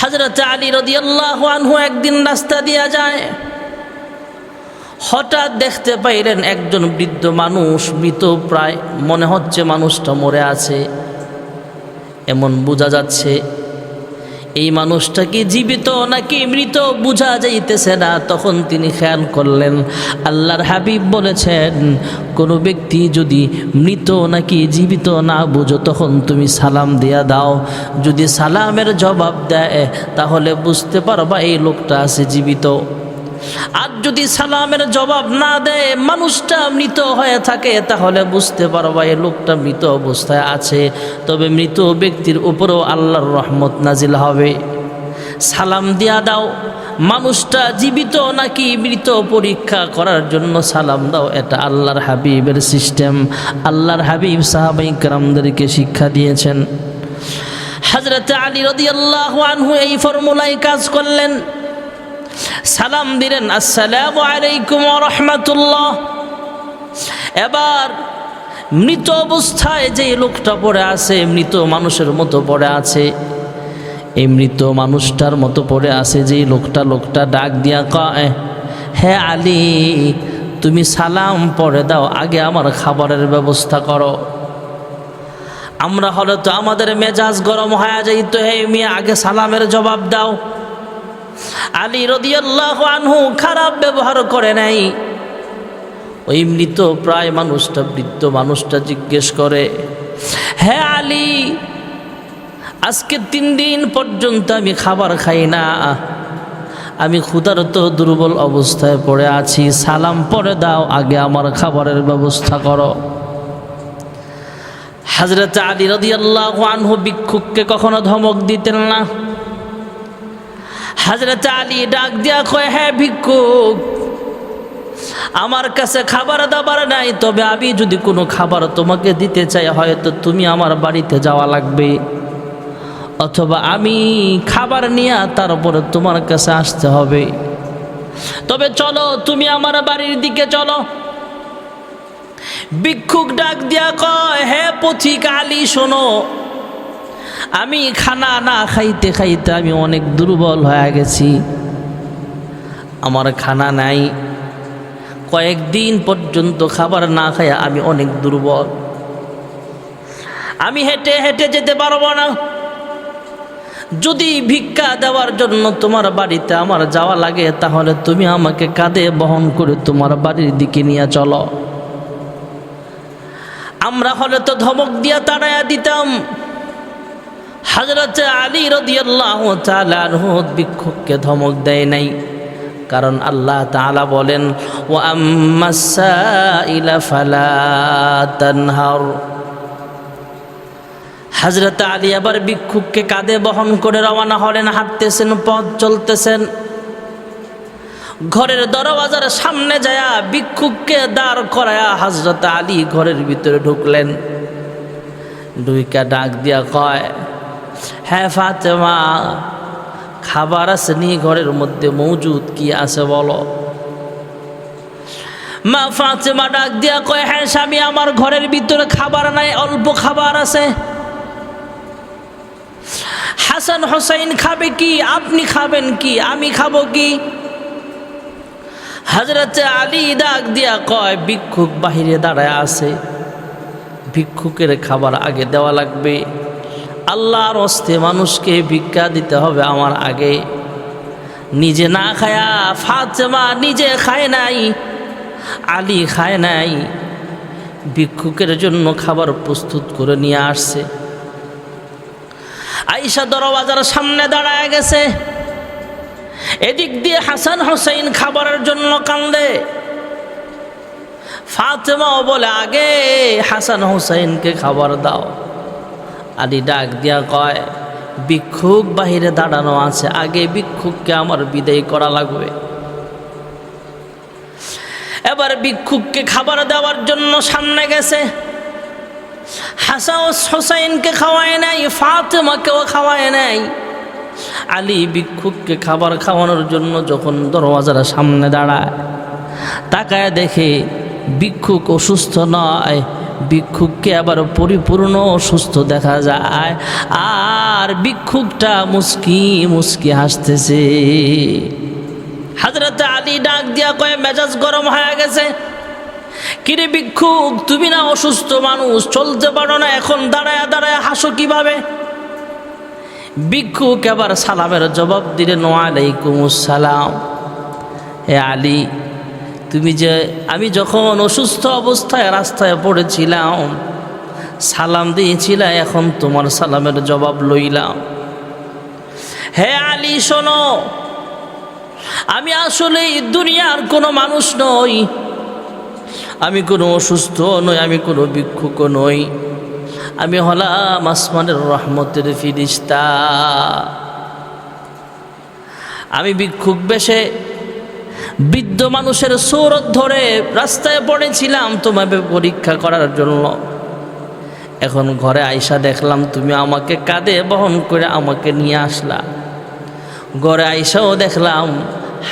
হাজরত আলী রদিয়াল্লাহ আনহু একদিন রাস্তা দিয়া যায়। হঠাৎ দেখতে পাইলেন একজন বৃদ্ধ মানুষ, মৃত প্রায়, মনে হচ্ছে মানুষটা মরে আছে। এমন বোঝা যাচ্ছে এই মানুষটা কি জীবিত নাকি মৃত বোঝা যাইতেছে না? তখন তিনি খেয়াল করলেন, আল্লাহর হাবিব বলেছেন, কোনো ব্যক্তি যদি মৃত নাকি জীবিত না বুঝো, তখন তুমি সালাম দিয়া দাও। যদি সালামের জবাব দেয়, তাহলে বুঝতে পারবা এই লোকটা আছে জীবিত। আর যদি সালামের জবাব না দেয়, মানুষটা মৃত হয়ে থাকে, তাহলে বুঝতে পারবা এই লোকটা মৃত অবস্থায় আছে। তবে মৃত ব্যক্তির উপরেও আল্লাহর রহমত নাজিল হবে। সালাম দিয়া দাও। মানুষটা জীবিত নাকি মৃত পরীক্ষা করার জন্য সালাম দাও, এটা আল্লাহর হাবিবের সিস্টেম। আল্লাহর হাবিব সাহাবাই কারামদেরকে শিক্ষা দিয়েছেন। হজরত আলী রদিয়াল্লাহ আনহু এই ফর্মুলায় কাজ করলেন। সালাম দিলেন, আসসালামু আলাইকুম রহমতুল্লাহ। এবার মৃত অবস্থায় যে লোকটা পড়ে আছে, মৃত মানুষের মতো পড়ে আছে, এই মৃত মানুষটার মতো পড়ে আছে যে লোকটা লোকটা ডাক দিয়া কয় হ্যাঁ আলী, তুমি সালাম পড়ে দাও, আগে আমার খাবারের ব্যবস্থা করো। আমরা হলে তো আমাদের মেজাজ গরম হয়ে যাইতো, হে মিয়া, আগে সালামের জবাব দাও। আলী রদিয়াল্লাহ আনহু খারাপ ব্যবহার করে নাই। ওই মৃত প্রায় মানুষটা, বৃদ্ধ মানুষটা জিজ্ঞেস করে হ্যাঁ আলী, আজকে তিন দিন পর্যন্ত আমি খাবার খাই না। আমি ক্ষুধারত, দুর্বল অবস্থায় পড়ে আছি। সালাম পরে দাও, আগে আমার খাবারের ব্যবস্থা করো। হাজরত আলী রদিয়াল্লাহ আনহু ভিক্ষুককে কখনো ধমক দিতেন না। হাজরত আলী ডাক দিয়া কয় হ্যাঁ ভিক্ষুক, আমার কাছে খাবার দাবার নাই, তবে আমি যদি কোনো খাবার তোমাকে দিতে চাই, হয়তো তুমি আমার বাড়িতে যাওয়া লাগবে। অথবা আমি খাবার নিয়ে তারপরে তোমার কাছে আসতে হবে। তবে চলো, তুমি আমার বাড়ির দিকে চলো। ভিক্ষুক ডাক দিয়া কয় হ্যাঁ পথিক আলী, শোনো আমি খানা না খাইতে খাইতে আমি অনেক দুর্বল হয়ে গেছি। আমার খানা নাই। কয়েকদিন পর্যন্ত খাবার না খাইয়া আমি অনেক দুর্বল। আমি হেঁটে হেঁটে যেতে পারব না। যদি ভিক্ষা দেওয়ার জন্য তোমার বাড়িতে আমার যাওয়া লাগে, তাহলে তুমি আমাকে কাঁধে বহন করে তোমার বাড়ির দিকে নিয়ে চলো। আমরা হলে তো ধমক দিয়া তাড়াইয়া দিতাম। হাজরত আলী রদিয়াল্লাহ চালানহুদ ভিক্ষুককে ধমক দেয় নাই। কারণ আল্লাহ তাআলা বলেন ও আম্মাসাইলা ফালা তানহার। হাজরত আলী আবার ভিক্ষুককে কাঁধে বহন করে রওনা হলেন, হাঁটতেছেন, পথ চলতেছেন। ঘরের দরওয়াজার সামনে যায়া ভিক্ষুককে দাঁড় করায়া হাজরত আলী ঘরের ভিতরে ঢুকলেন। ডুইকা ডাক দিয়া কয় হ্যাঁ ফাতেমা, খাবার আছে নি ঘরের মধ্যে, মৌজুদ কি আছে বলো? মা ফাতেমা ডাক দিয়া কয় হ্যাঁ স্বামী, আমার ঘরের ভিতরে খাবার নাই, অল্প খাবার আছে। হাসান হোসাইন খাবে কি, আপনি খাবেন কি, আমি খাব কি? হাজরতে আলী ডাক দিয়া কয়, ভিক্ষুক বাহিরে দাঁড়ায় আছে, ভিক্ষুকের খাবার আগে দেওয়া লাগবে। আল্লাহর অস্তে মানুষকে ভিক্ষা দিতে হবে আমার আগে। নিজে না খায়া ফাতেমা নিজে খায় নাই, আলী খায় নাই, ভিক্ষুকের জন্য খাবার প্রস্তুত করে নিয়ে আসছে। আইসা দরওয়াজার সামনে দাঁড়ায় গেছে। এদিক দিয়ে হাসান হোসেন খাবারের জন্য কান্দে। ফাতেমাও বলে, আগে হাসান হোসেনকে খাবার দাও। আলী ডাক দিয়া কয়, ভিক্ষুক বাহিরে দাঁড়ানো আছে, আগে ভিক্ষুককে আমার বিদায় করা লাগবে। এবার ভিক্ষুককে খাবার দেওয়ার জন্য সামনে গেছে। হাসান হোসাইনকে খাওয়ায় নাই, ফাতেমাকেও খাওয়ায় নাই। আলী ভিক্ষুককে খাবার খাওয়ানোর জন্য যখন দরওয়াজার সামনে দাঁড়ায়, তাকায় দেখে ভিক্ষুক অসুস্থ নয় ভিক্ষুককে আবার পরিপূর্ণ সুস্থ দেখা যায়। আর ভিক্ষুকটা মুস্কি মুস্কি হাসতেছে। হাজরত আলী ডাক দিয়া কয়ে, মেজাজ গরম হয়ে গেছে। কিরে ভিক্ষুক, তুমি না অসুস্থ মানুষ, চলতে পারো না, এখন দাঁড়ায় দাঁড়ায় হাসো কীভাবে? ভিক্ষুক এবার সালামের জবাব দিলেন ওয়ালাইকুম সালাম এ আলী তুমি যে, আমি যখন অসুস্থ অবস্থায় রাস্তায় পড়েছিলাম, সালাম দিয়েছিলাম এখন তোমার সালামের জবাব লইলাম। হে আলী, শোনো, আমি আসলে দুনিয়ার কোনো মানুষ নই। আমি কোনো অসুস্থ নই, আমি কোনো ভিক্ষুক নই। আমি হলাম আসমানের রহমতের ফিরিস্তা। আমি ভিক্ষুক বেশে বৃদ্ধ মানুষের সৌরত ধরে রাস্তায় পড়েছিলাম তোমাকে পরীক্ষা করার জন্য। এখন ঘরে আইসা দেখলাম তুমি আমাকে কাঁধে বহন করে আমাকে নিয়ে আসলা। ঘরে আইসাও দেখলাম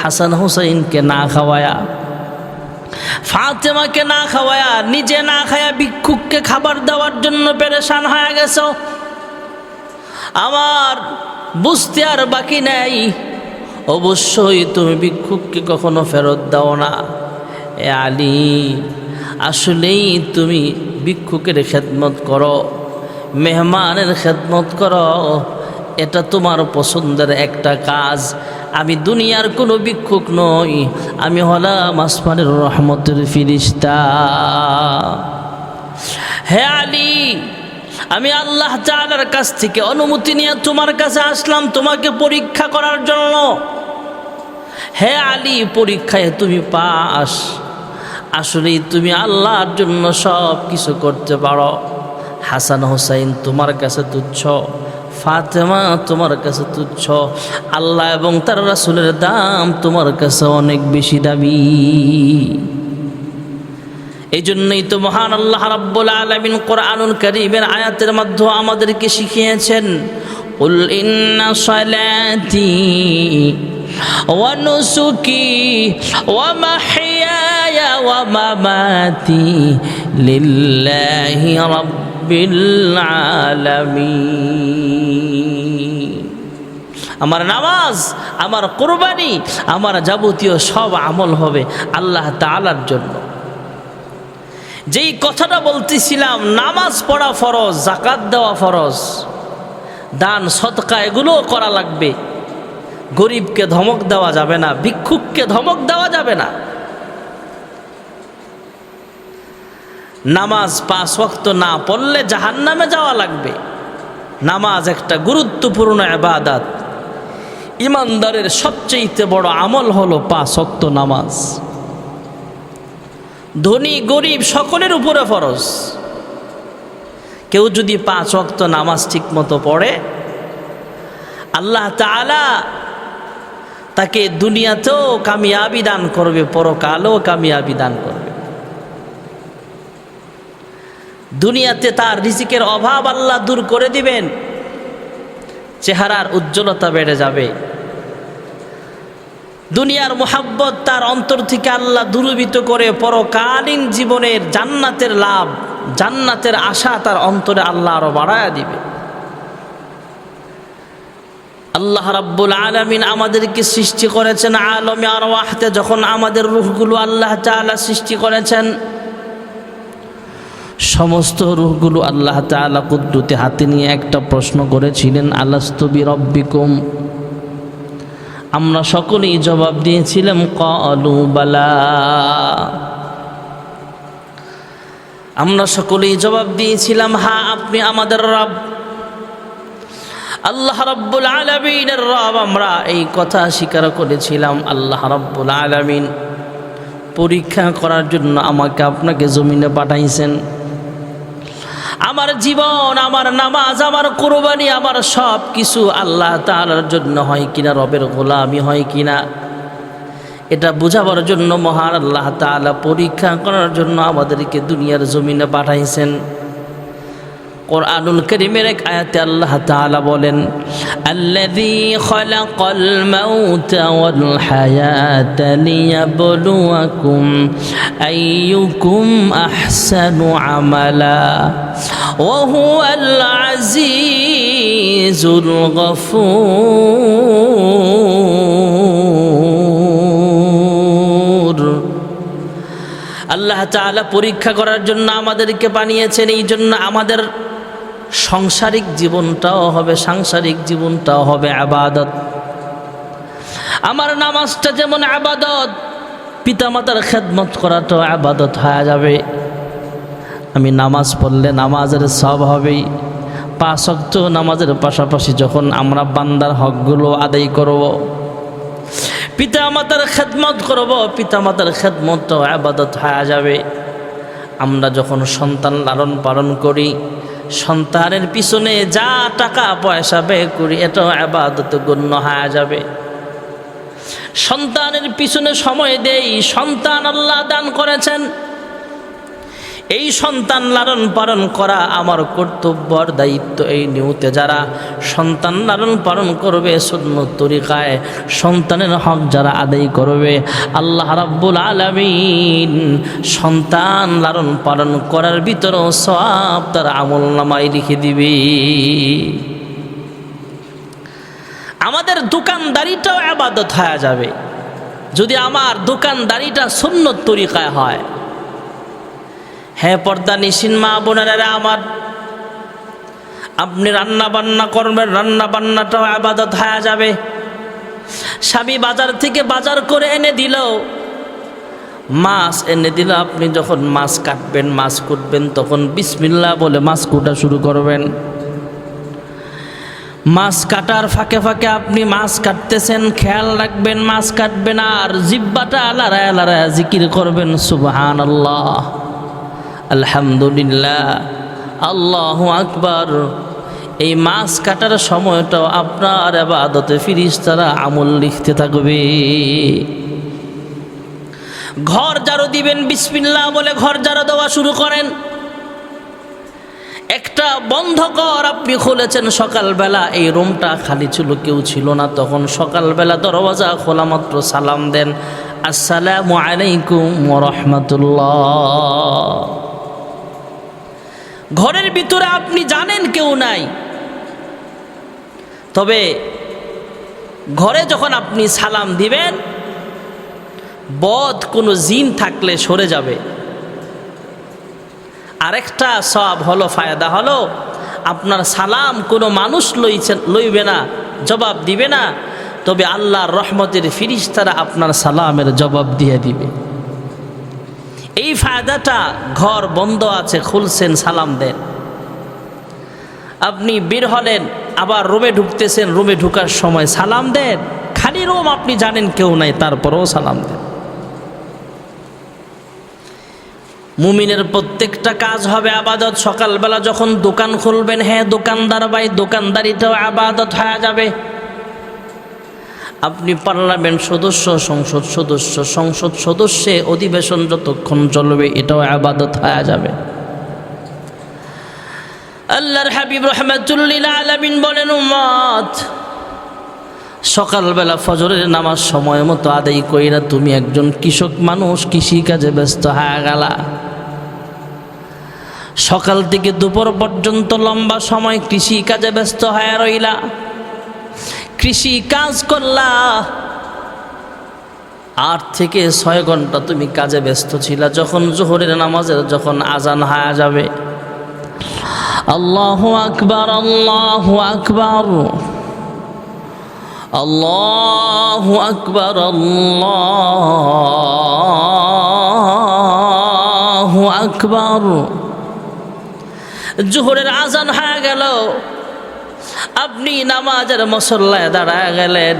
হাসান হুসাইনকে না খাওয়ায়া, ফাতেমাকে না খাওয়ায়া, নিজে না খায়া ভিক্ষুককে খাবার দেওয়ার জন্য পেরেশান হয়ে গেছ। আমার বুঝতে আর বাকি নেই। অবশ্যই তুমি ভিক্ষুককে কখনো ফেরত দাও না। এ আলী, আসলেই তুমি ভিক্ষুকের খেদমত করো, মেহমানের খেদমত করো। এটা তোমার পছন্দের একটা কাজ। আমি দুনিয়ার কোনো ভিক্ষুক নই, আমি হলাম আসমানের রহমতের ফিরিস্তা। হে আলী আমি আল্লাহ তাআলার কাছ থেকে অনুমতি নিয়ে তোমার কাছে আসলাম তোমাকে পরীক্ষা করার জন্য। হে আলী, পরীক্ষায় তুমি পাস। আসলেই তুমি আল্লাহর জন্য সব কিছু করতে পারো। হাসান হোসাইন তোমার কাছে তুচ্ছ। ফাতেমা তোমার কাছে তুচ্ছ। আল্লাহ এবং তার রাসুলের দাম তোমার কাছে অনেক বেশি দামি। এই জন্যই তো মহান আল্লাহ রাব্বুল আলামিন কোরআনুল কারীমের আয়াতের মাধ্যমে আমাদেরকে শিখিয়েছেন قل إن صلاتي ونسكي ومحياي ومماتي لله رب العالمين আমার নামাজ আমার কোরবানি আমার যাবতীয় সব আমল হবে আল্লাহ তাআলার জন্য যেই কথাটা বলতেছিলাম, নামাজ পড়া ফরজ জাকাত দেওয়া ফরজ, দান সৎকা এগুলোও করা লাগবে। গরিবকে ধমক দেওয়া যাবে না, ভিক্ষুককে ধমক দেওয়া যাবে না। নামাজ পাঁচ ওয়াক্ত না পড়লে জাহান্নামে যাওয়া লাগবে। নামাজ একটা গুরুত্বপূর্ণ এবাদাত ইমানদারের সবচেয়ে বড় আমল হলো পাঁচ ওয়াক্ত নামাজ। ধনী, গরিব, সকলের উপরে ফরজ। কেউ যদি পাঁচ অক্ত নামাজ ঠিক মতো পড়ে, আল্লাহ তালা তাকে দুনিয়াতেও কামিয়াবি দান করবে, পরকালেও কামিয়াবি দান করবে। দুনিয়াতে তার রিজিকের অভাব আল্লাহ দূর করে দিবেন, চেহারার উজ্জ্বলতা বেড়ে যাবে। দুনিয়ার মোহাব্বত তার অন্তর থেকে আল্লাহ দূরীভূত করে পরকালীন জীবনের জান্নাতের লাভ, জান্নাতের আশা তার অন্তরে আল্লাহ আরও বাড়ায়া দিবে। আল্লাহ রাব্বুল আলামিন আমাদেরকে সৃষ্টি করেছেন আলমে আর ওয়াহতে যখন আমাদের রুহগুলো আল্লাহ তাআলা সৃষ্টি করেছেন, সমস্ত রুহগুলো আল্লাহ তাআলা কুদ্দুতে হাতে নিয়ে একটা প্রশ্ন করেছিলেন আলাস্তবি রব্বিকুম? আমরা সকলেই জবাব দিয়েছিলাম, কলু বালা। আমরা সকলেই জবাব দিয়েছিলাম, হা, আপনি আমাদের রব। আল্লাহ রব্বুল আলমিনের রব, আমরা এই কথা স্বীকার করেছিলাম, আল্লাহ রব্বুল আলমিন পরীক্ষা করার জন্য আমাকে আপনাকে জমিনে পাঠাইছেন। আমার জীবন, আমার নামাজ, আমার কোরবানি, আমার সব কিছু আল্লাহ তালার জন্য হয় কিনা, রবের গোলামি হয় কিনা? এটা বোঝাবার জন্য মহান আল্লাহ তালা পরীক্ষা করার জন্য আমাদেরকে দুনিয়ার জমিনে পাঠাইছেন। কোরআনুল করিমের এক আয়াতে আল্লাহ তাআলা বলেন, আল্লাযী খালাকাল মাউতা ওয়াল হায়াতা লিয়াবলুয়াকুম আইয়ুকুম আহসানু আমালা, ওয়া হুয়াল আজিজুল গফুর। আল্লাহ তাআলা পরীক্ষা করার জন্য আমাদেরকে বানিয়েছেন এই জন্য আমাদের সংসারিক জীবনটাও হবে, সাংসারিক জীবনটাও হবে আবাদত। আমার নামাজটা যেমন আবাদত, পিতামাতার খেদমত করাটাও আবাদত হয়ে যাবে। আমি নামাজ পড়লে নামাজের সব হবেই। পাঁচ অক্ত নামাজের পাশাপাশি যখন আমরা বান্দার হকগুলো আদায় করব পিতা মাতার খেদমত করব পিতা মাতার খেদমত আবাদত হয়ে যাবে। আমরা যখন সন্তান লালন পালন করি সন্তানের পিছনে যা টাকা পয়সা ব্যয় করি, এটাও আবাদত গণ্য হয়ে যাবে। সন্তানের পিছনে সময় দেই, সন্তান আল্লাহ দান করেছেন। এই সন্তান লালন পালন করা আমার কর্তব্যর দায়িত্ব এই নিউতে। যারা সন্তান লালন পালন করবে শূন্য তরিকায় সন্তানের হক যারা আদায় করবে, আল্লাহ রাব্বুল আলমিন সন্তান লালন পালন করার ভিতরেও সব তার আমল নামাই লিখে দিবে। আমাদের দোকানদারিটাও আবাদত হয়ে যাবে। যদি আমার দোকানদারিটা সুন্নত তরিকায় হয় হ্যাঁ পর্দা নিশিন মা বোনেরা আমার। আপনি রান্না বান্না করবেন, রান্না বান্নাটাও আবাদত হয়ে যাবে। স্বামী বাজার থেকে বাজার করে এনে দিল। মাছ এনে দিল, আপনি যখন মাছ কাটবেন, মাছ কুটবেন, তখন বিসমিল্লা বলে মাছ কুটা শুরু করবেন। মাছ কাটার ফাঁকে ফাঁকে আপনি মাছ কাটতেছেন, খেয়াল রাখবেন, মাছ কাটবেন, আর জিব্বাটা আলারা আলারা জিকির করবেন সুবহান আল্লাহ আলহামদুলিল্লাহ, আল্লাহ আকবার। এই মাছ কাটার সময়টাও আপনার আবাদতে ফিরিস তারা আমল লিখতে থাকবে। ঘর জারো দিবেন বিসমিল্লা বলে ঘর জারো দেওয়া শুরু করেন। একটা বন্ধ কর আপনি খুলেছেন সকালবেলা, এই রুমটা খালি ছিল, কেউ ছিল না। তখন সকালবেলা দরওয়াজা খোলা মাত্র সালাম দেন, আসসালামু আলাইকুম রহমতুল্লাহ। ঘরের ভিতরে আপনি জানেন কেউ নাই। তবে ঘরে যখন আপনি সালাম দিবেন বধ কোনো জিন থাকলে সরে যাবে। আরেকটা সব হলো, ফায়দা হলো, আপনার সালাম কোনো মানুষ লইছেন লইবে না, জবাব দিবে না। তবে আল্লাহর রহমতের ফিরিস্তারা আপনার সালামের জবাব দিয়ে দিবে। এই ফায়দাটা ঘর বন্ধ আছে, খুলছেন, সালাম দেন। আপনি বের হলেন, আবার রুমে ঢুকতেছেন, রুমে ঢুকার সময় সালাম দেন। খালি রুম আপনি জানেন কেউ নাই, তারপরেও সালাম দেন। মুমিনের প্রত্যেকটা কাজ হবে আবাদত। সকালবেলা যখন দোকান খুলবেন হ্যাঁ দোকানদার ভাই দোকানদারিটাও আবাদত হয়ে যাবে। আপনি পার্লামেন্ট সদস্য, সংসদ সদস্য, সংসদ সদস্যে অধিবেশন যতক্ষণ চলবে, এটাও আবাদত হয়ে যাবে। আল্লাহর হাবিব রহমাতুল্লিল আলামিন বলেন, উম্মত, সকালবেলা ফজরের নামাজ সময় মতো আদায় কইরা তুমি একজন কৃষক মানুষ কৃষি কাজে ব্যস্ত হয়ে গেলা। সকাল থেকে দুপুর পর্যন্ত লম্বা সময় কৃষি কাজে ব্যস্ত হয়ে রইলা। কৃষি কাজ করলা। আট থেকে ছয় ঘণ্টা তুমি কাজে ব্যস্ত ছিলা, যখন জোহরের নামাজের যখন আজান হায়া যাবে। আল্লাহ আকবার আল্লাহ আকবার। আল্লাহ আকবার আল্লাহ আকবার। জোহরের আজান হয়ে গেল। আপনি নামাজের মসল্লায় দাঁড়ায় গেলেন।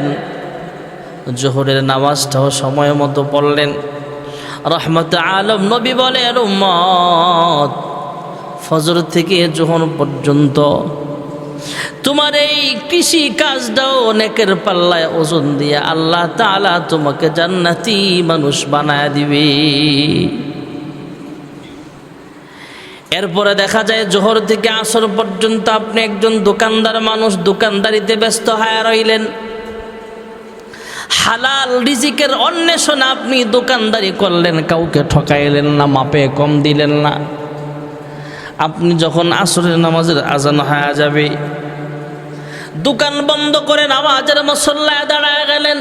জোহরের নামাজটাও সময় মতো পড়লেন। রহমত আলম নবী বলেন, উম্মত, ফজর থেকে জোহর পর্যন্ত তোমার এই কৃষি কাজটাও অনেকের পাল্লায় ওজন দিয়ে আল্লাহ তালা তোমাকে জান্নাতি মানুষ বানায় দিবে। এরপরে দেখা যায় জোহর থেকে আসর পর্যন্ত আপনি একজন দোকানদার মানুষ, দোকানদারিতে ব্যস্ত হয়ে রইলেন। হালাল রিজিকের অন্বেষণে আপনি দোকানদারি করলেন, কাউকে ঠকাইলেন না, মাপে কম দিলেন না। আপনি যখন আসরের নামাজের আজান হয়ে যাবে, দোকান বন্ধ করে নামাজের মসল্লায় দাঁড়ায় গেলেন।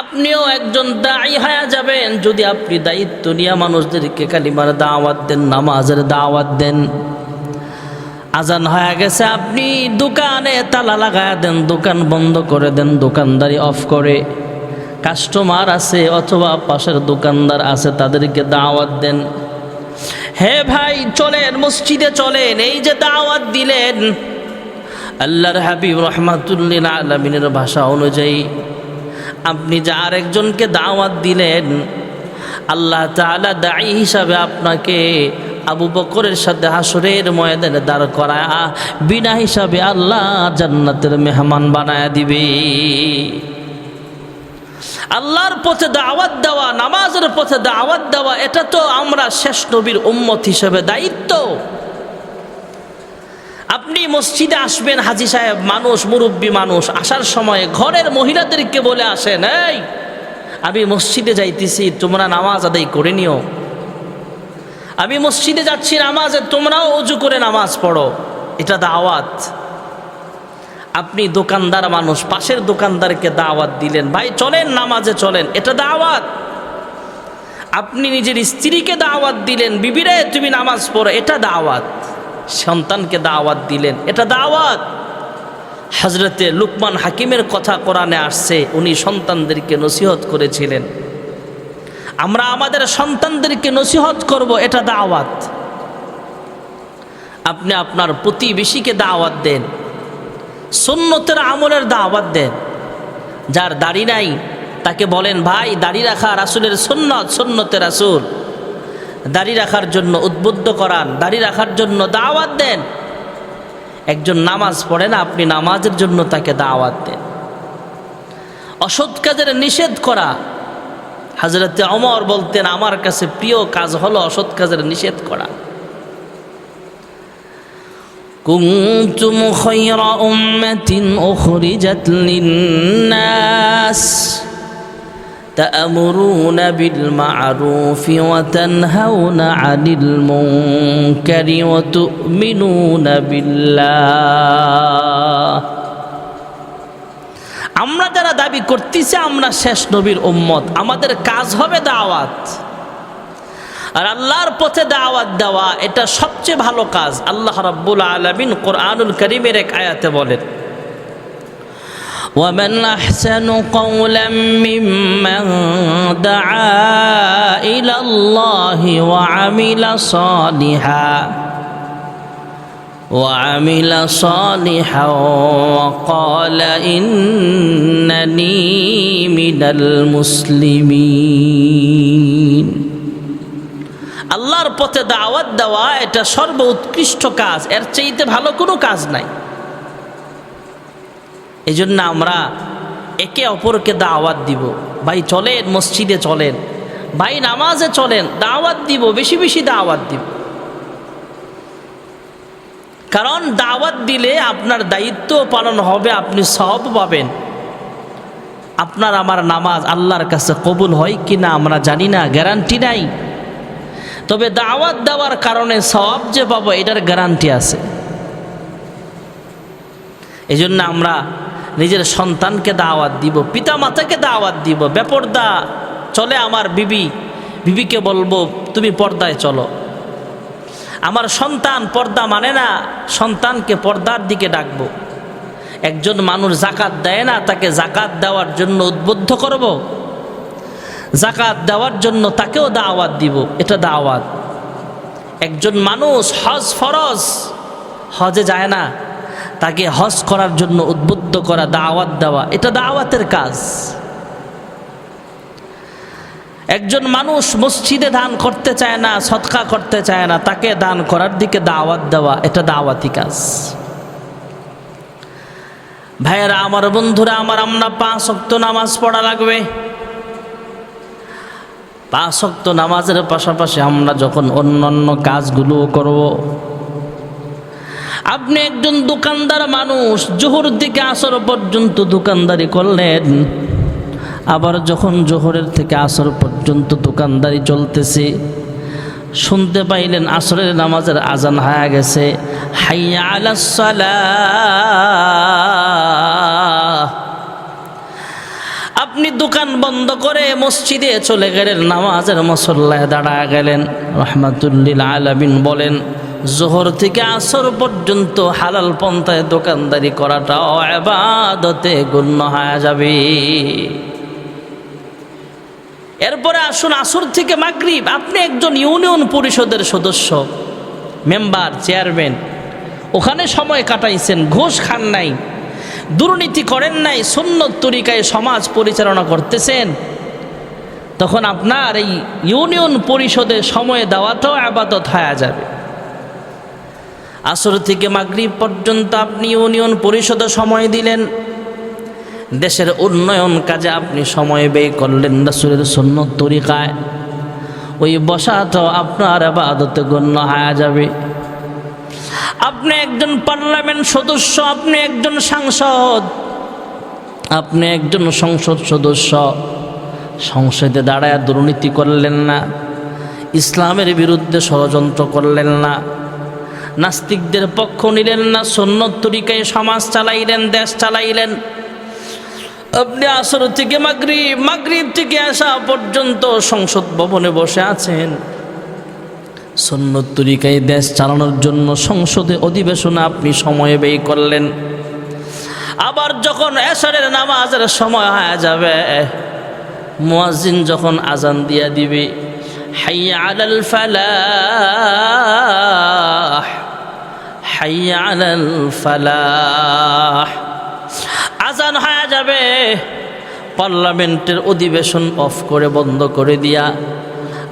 আপনিও একজন দায়ী হয়ে যাবেন। যদি আপনি দায়িত্ব নিয়ে মানুষদেরকে কালিমার দাওয়াত দেন, নামাজের দাওয়াত দেন, আজান হয়ে গেছে, আপনি দোকানে তালা লাগায় দেন, দোকান বন্ধ করে দেন, দোকানদারি অফ করে। কাস্টমার আছে অথবা পাশের দোকানদার আছে, তাদেরকে দাওয়াত দেন। হে ভাই, চলেন, মসজিদে চলেন, এই যে দাওয়াত দিলেন, আল্লাহর হাবিব রহমাতুল্লিল আলমিনের ভাষা অনুযায়ী আপনি যে আরেকজনকে দাওয়াত দিলেন, আল্লাহ তাআলা দায়ী হিসাবে আপনাকে আবু বকরের সাথে হাসরের ময়দানে দাঁড় করায় বিনা হিসাবে আল্লাহ জান্নাতের মেহমান বানায় দিবে। আল্লাহর পথে দাওয়াত দেওয়া, নামাজের পথে দাওয়াত দেওয়া, এটা তো আমরা শেষ নবীর উম্মত হিসেবে দায়িত্ব। আপনি মসজিদে আসবেন হাজি সাহেব, মানুষ, মুরব্বী মানুষ, আসার সময় ঘরের মহিলাদেরকে বলে আসেন, এই, আমি মসজিদে যাইতেছি, তোমরা নামাজ আদায় করে নিও। আমি মসজিদে যাচ্ছি নামাজে, তোমরাও অজু করে নামাজ পড়ো। এটা দাওয়াত। আপনি দোকানদার মানুষ, পাশের দোকানদারকে দাওয়াত দিলেন, ভাই, চলেন নামাজে চলেন। এটা দাওয়াত। আপনি নিজের স্ত্রীকে দাওয়াত দিলেন, বিবিরে, তুমি নামাজ পড়ো। এটা দাওয়াত। সন্তানকে দাওয়াত দিলেন। এটা দাওয়াত। হজরতে লুকমান হাকিমের কথা কোরআনে আসছে, উনি সন্তানদেরকে নসিহত করেছিলেন। আমরা আমাদের সন্তানদেরকে নসিহত করব, এটা দাওয়াত। আপনি আপনার প্রতিবেশীকে দাওয়াত দেন, সুন্নতের আমলের দাওয়াত দেন। যার দাড়ি নাই, তাকে বলেন, ভাই, দাড়ি রাখা রাসুলের সুন্নত সুন্নতে রাসুল। দাড়ি রাখার জন্য উদ্বুদ্ধ করান, দাড়ি রাখার জন্য দাওয়াত দেন। একজন নামাজ পড়ে না, আপনি নামাজের জন্য তাকে দাওয়াত দেন। অসৎ কাজের নিষেধ করা। হাজরতে অমর বলতেন, আমার কাছে প্রিয় কাজ হলো অসৎ কাজের নিষেধ করা। কুমতুম খৈর উম্মাতিন উখরিজাত লিন্নাস। تأمرون بالمعروف وتنهون عن المنكر وتؤمنون بالله আমরা যারা দাবি করতেছি আমরা শেষ নবীর উম্মত আমাদের কাজ হবে দাওয়াত আর আল্লাহর পথে দাওয়াত দেওয়া এটা সবচেয়ে ভালো কাজ আল্লাহ রাব্বুল আলামিন কোরআনুল করিমের এক আয়াতে বলেন ومن أحسن قولا ممن دعا إلى الله وعمل صالحا وعمل صالحا وقال إنني من المسلمين আল্লাহর পথে দাওয়াত দেওয়া এটা সর্ব উৎকৃষ্ট কাজ এর চাইতে ভালো কোনো কাজ নাই এই জন্য আমরা একে অপরকে দাওয়াত দিব। ভাই চলেন, মসজিদে চলেন। ভাই নামাজে চলেন, দাওয়াত দিব, বেশি বেশি দাওয়াত দিব। কারণ দাওয়াত দিলে আপনার দায়িত্ব পালন হবে, আপনি সব পাবেন। আপনার আমার নামাজ আল্লাহর কাছে কবুল হয় কি না আমরা জানি না, গ্যারান্টি নাই। তবে দাওয়াত দেওয়ার কারণে সব যে পাবো, এটার গ্যারান্টি আছে। এই জন্য আমরা নিজের সন্তানকে দাওয়াত দিব পিতা মাতাকে দাওয়াত দিব, বেপর্দা, চলে আমার বিবি। বিবিকে বলব, তুমি পর্দায় চলো। আমার সন্তান পর্দা মানে না, সন্তানকে পর্দার দিকে ডাকবো। একজন মানুষ জাকাত দেয় না, তাকে জাকাত দেওয়ার জন্য উদ্বুদ্ধ করব। জাকাত দেওয়ার জন্য তাকেও দাওয়াত দিব, এটা দাওয়াত। একজন মানুষ হজ ফরজ, হজে যায় না। তাকে হজ করার জন্য উদ্বুদ্ধ করা, দাওয়াত দেওয়া, এটা দাওয়াতের কাজ। একজন মানুষ মসজিদে দান করতে চায় না সৎকা করতে চায় না, তাকে দান করার দিকে দাওয়াত দেওয়া, এটা দাওয়াতি কাজ। ভাইয়েরা, আমার বন্ধুরা, আমার আমরা পাঁচ অক্ত নামাজ পড়া লাগবে। পাঁচক্ত নামাজের পাশাপাশি আমরা যখন অন্যান্য কাজগুলো করব আপনি একজন দোকানদার মানুষ, জোহর দিকে আসর পর্যন্ত দোকানদারি করলেন। আবার যখন জোহরের থেকে আসর পর্যন্ত দোকানদারি চলতেছে, শুনতে পাইলেন আসরের নামাজের আজান হায়া গেছে। হাইয়া আলাস সালাহ। আপনি দোকান বন্ধ করে মসজিদে চলে গেলেন, নামাজের মসল্লায় দাঁড়া গেলেন। রহমাতুল্লিল আলামিন বলেন জোহর থেকে আসর পর্যন্ত হালাল পন্থায় দোকানদারি করাটাও এবাদতে গণ্য হয়ে যাবে। এরপরে আসুন, আসর থেকে মাগরিব। আপনি একজন ইউনিয়ন পরিষদের সদস্য, মেম্বার, চেয়ারম্যান। ওখানে সময় কাটাইছেন, ঘোষ খান নাই, দুর্নীতি করেন নাই, সুন্নত তরিকায় সমাজ পরিচালনা করতেছেন। তখন আপনার এই ইউনিয়ন পরিষদে সময় দেওয়াটাও আবাদত হয়ে যাবে। আসর থেকে মাগরিব পর্যন্ত আপনি ইউনিয়ন পরিষদে সময় দিলেন। দেশের উন্নয়ন কাজে আপনি সময় ব্যয় করলেন রাসুলের সুন্নত তরিকায়। ওই বসাটাও আপনার আবাদতে গণ্য হয়ে যাবে। আপনি একজন পার্লামেন্ট সদস্য, আপনি একজন সাংসদ, আপনি একজন সংসদ সদস্য। সংসদে দাঁড়ায় দুর্নীতি করলেন না, ইসলামের বিরুদ্ধে ষড়যন্ত্র করলেন না। নাস্তিকদের পক্ষ নিলেন না সন্ন্যত তরিকায় সমাজ চালাইলেন, দেশ চালাইলেন। আপনি আসর থেকে মাগরিব মাগরিব থেকে আসা পর্যন্ত সংসদ ভবনে বসে আছেন। সন্ন্যত তরিকায় দেশ চালানোর জন্য সংসদে অধিবেশনে আপনি সময় ব্যয় করলেন। আবার যখন এসরের নামাজের সময় হয়ে যাবে, মুয়াজ্জিন যখন আজান দিয়া দিবে, হাইয়া আলাল ফালাহ ফালাহ। আজান হয়ে যাবে। পার্লামেন্টের অধিবেশন অফ করে বন্ধ করে দিয়া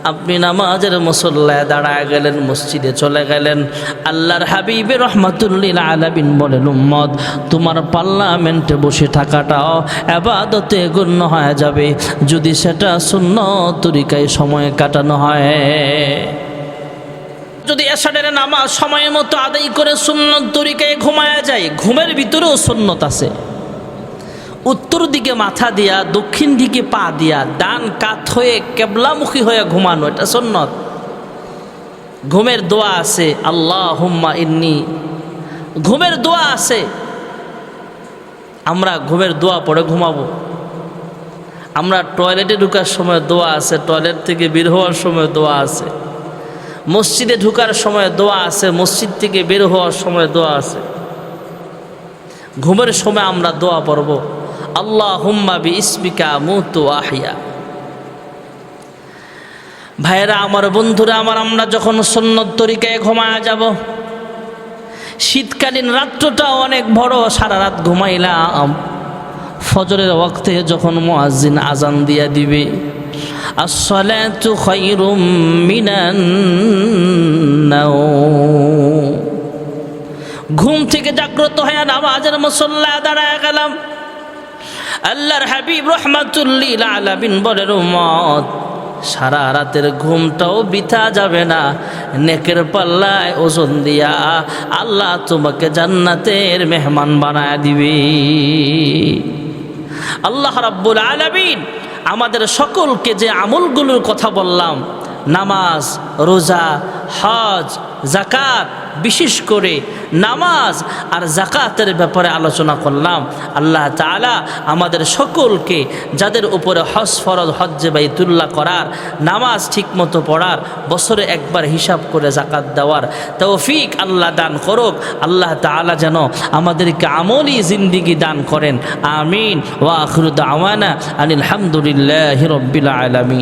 আপনি নামাজের মুসল্লায় দাঁড়ায় গেলেন, মসজিদে চলে গেলেন। আল্লাহর হাবিবে রহমাতুল্লিল আলাবিন বলেন উম্মদ তোমার পার্লামেন্টে বসে থাকাটাও আবাদতে গণ্য হয়ে যাবে। যদি সেটা শূন্য তরিকায় সময় কাটানো হয়। যদি এসাডের নামাজ সময় মতো আদায় করে সুন্নত তরিকায় ঘুমায়া যায়, ঘুমের ভিতরেও সুন্নত আছে। উত্তর দিকে মাথা দিয়া, দক্ষিণ দিকে পা দিয়া, ডান কাত হয়ে কেবলামুখী হয়ে ঘুমানো, এটা সন্ন্যত ঘুমের দোয়া আছে আল্লাহ হুম্মা ইন্নি ঘুমের দোয়া আছে। আমরা ঘুমের দোয়া পড়ে ঘুমাবো। আমরা টয়লেটে ঢুকার সময় দোয়া আছে, টয়লেট থেকে বের হওয়ার সময় দোয়া আছে। মসজিদে ঢুকার সময় দোয়া আছে, মসজিদ থেকে বের হওয়ার সময় দোয়া আছে। ঘুমের সময় আমরা দোয়া পড়ব আল্লাহ হুম্মা বি ইসমিকা মুতু আহিয়া ভাইয়েরা, আমার বন্ধুরা, আমার আমরা যখন সন্ন্যত তরিকায় ঘুমায়া যাব, শীতকালীন রাত্রটা অনেক বড়, সারা রাত ঘুমাইলাম। ফজরের ওয়াক্তে যখন মুয়াজ্জিন আজান দিয়া দিবে আসসালাতু খায়রুম মিনান নাওম ঘুম থেকে জাগ্রত হয়ে নামাজের মুসল্লা দাঁড়ায় গেলাম। আল্লাহর হাবিব রহমাতুল্লিল আলামিন বলেন, উম্মত, সারা রাতের ঘুমটাও বিথা যাবে না। নেকের পাল্লায় ওজন দিয়া আল্লাহ তোমাকে জান্নাতের মেহমান বানায় দিবে। আল্লাহ রাব্বুল আলামিন আমাদের সকলকে যে আমলগুলোর কথা বললাম নামাজ রোজা হজ জাকাত বিশেষ করে নামাজ আর জাকাতের ব্যাপারে আলোচনা করলাম। আল্লাহ তালা আমাদের সকলকে, যাদের উপরে হজ ফরজ, হজ্জে বাইতুল্লাহ করার, নামাজ ঠিকমতো পড়ার, বছরে একবার হিসাব করে জাকাত দেওয়ার তৌফিক আল্লাহ দান করুক। আল্লাহ তালা যেন আমাদেরকে আমলি জিন্দিগি দান করেন। আমিন। ওয়া আখরুদ আওয়ানা আনিল হামদুলিল্লাহ রব্বিল আলমী